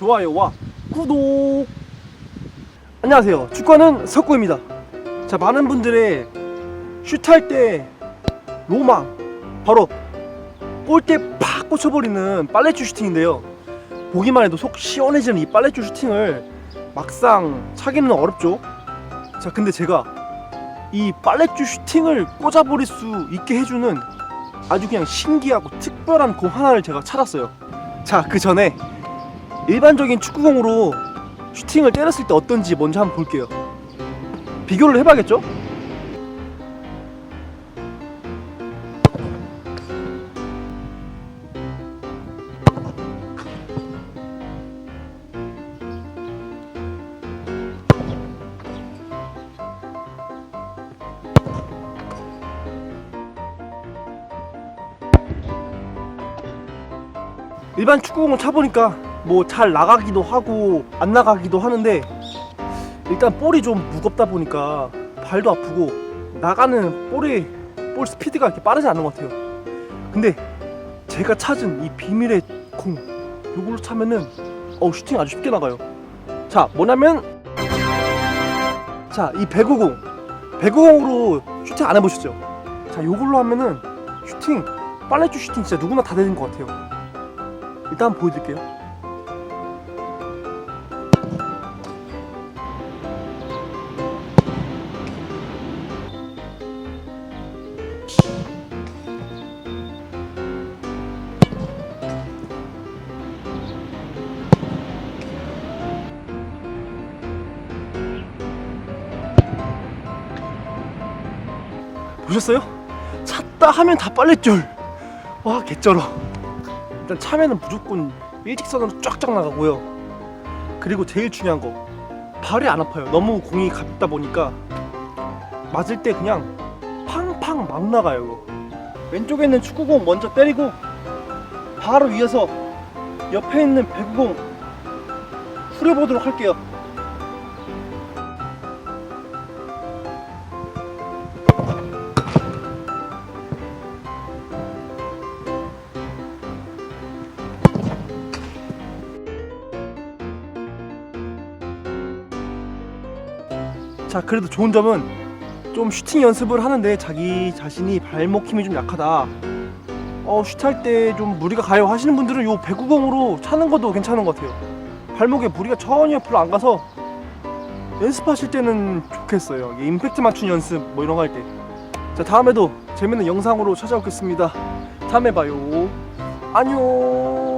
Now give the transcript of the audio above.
좋아요와 구독. 안녕하세요. 축구하는 석구입니다. 자, 많은 분들의 슛할 때 로망 바로 골대 팍 꽂혀버리는 빨래줄 슈팅인데요. 보기만 해도 속 시원해지는 이 빨래줄 슈팅을 막상 차기는 어렵죠. 자, 근데 제가 이 빨래줄 슈팅을 꽂아버릴 수 있게 해주는 아주 그냥 신기하고 특별한 공 하나를 제가 찾았어요. 자, 그 전에 일반적인 축구공으로 슈팅을 때렸을 때 어떤지 먼저 한번 볼게요. 비교를 해봐야겠죠? 일반 축구공을 차보니까 뭐 잘 나가기도 하고 안 나가기도 하는데 일단 볼이 좀 무겁다 보니까 발도 아프고 나가는 볼이 볼 스피드가 이렇게 빠르지 않은 것 같아요. 근데 제가 찾은 이 비밀의 공 요걸로 차면은 어 슈팅 아주 쉽게 나가요. 자 뭐냐면 자이 배구공 배구공으로 슈팅 안 해보셨죠? 자 요걸로 하면은 슈팅 빨래줄 슈팅 진짜 누구나 다 되는 것 같아요. 일단 보여드릴게요. 보셨어요? 찼다 하면 다 빨랫줄. 와 개쩔어. 일단 참외는 무조건 일직선으로 쫙쫙 나가고요. 그리고 제일 중요한 거 발이 안 아파요. 너무 공이 가볍다 보니까 맞을 때 그냥 팡팡 막 나가요. 이거. 왼쪽에 있는 축구공 먼저 때리고 바로 위에서 옆에 있는 배구공 후려보도록 할게요. 자 그래도 좋은 점은 좀 슈팅 연습을 하는데 자기 자신이 발목 힘이 좀 약하다. 어 슛할 때 좀 무리가 가요 하시는 분들은 요 배구공으로 차는 것도 괜찮은 것 같아요. 발목에 무리가 전혀 별로 안 가서 연습하실 때는 좋겠어요. 임팩트 맞춘 연습 뭐 이런 거 할 때. 자 다음에도 재밌는 영상으로 찾아오겠습니다. 다음에 봐요. 안녕